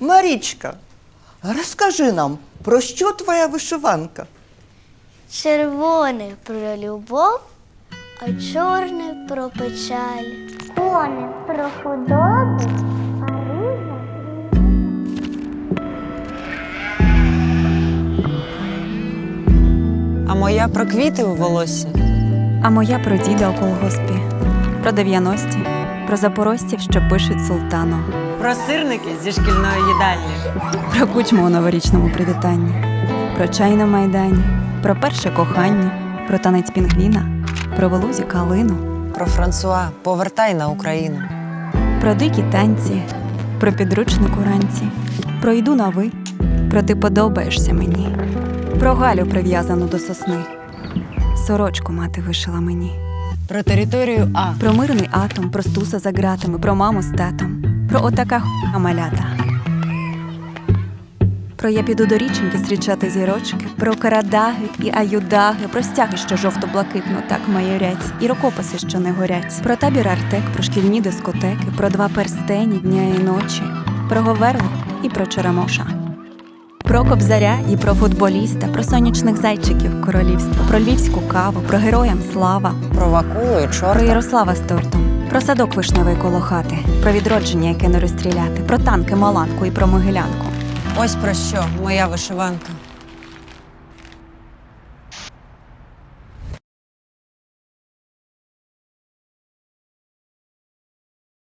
Марічка, розкажи нам, про що твоя вишиванка? Червоне про любов, а чорне про печаль. Коне про худобу, а моя про квіти у волосі. А моя про діда у колгоспі, про 90-ті, про запорожців, що пишуть султану, Про сирники зі шкільної їдальні. про кучму у новорічному привітанні, про чай на майдані, про перше кохання, про танець пінгвіна, про велузі калину, Про Франсуа Повертай на Україну. про дикі танці, про підручник уранці, про йду на ви, про ти подобаєшся мені, про Галю прив'язану до сосни. Сорочку мати вишила мені. Про територію А. Про мирний атом, про стуса за ґратами, про маму з татом, про отака хуйна малята. Про я піду до річеньки зустрічати зірочки, про карадаги і аюдаги, про стяги, що жовто-блакитно так майорять, і рукописи, що не горять, про табір Артек, про шкільні дискотеки, про два перстені дня і ночі, про Говерлу і про Черемоша. Про кобзаря і про футболіста, про сонячних зайчиків королівства, про львівську каву, про героям слава, Про Вакулу і про. Ярослава з тортом, про садок вишневий коло хати, про відродження, яке не розстріляти, про танки, маланку і про могилянку. Ось про що моя вишиванка.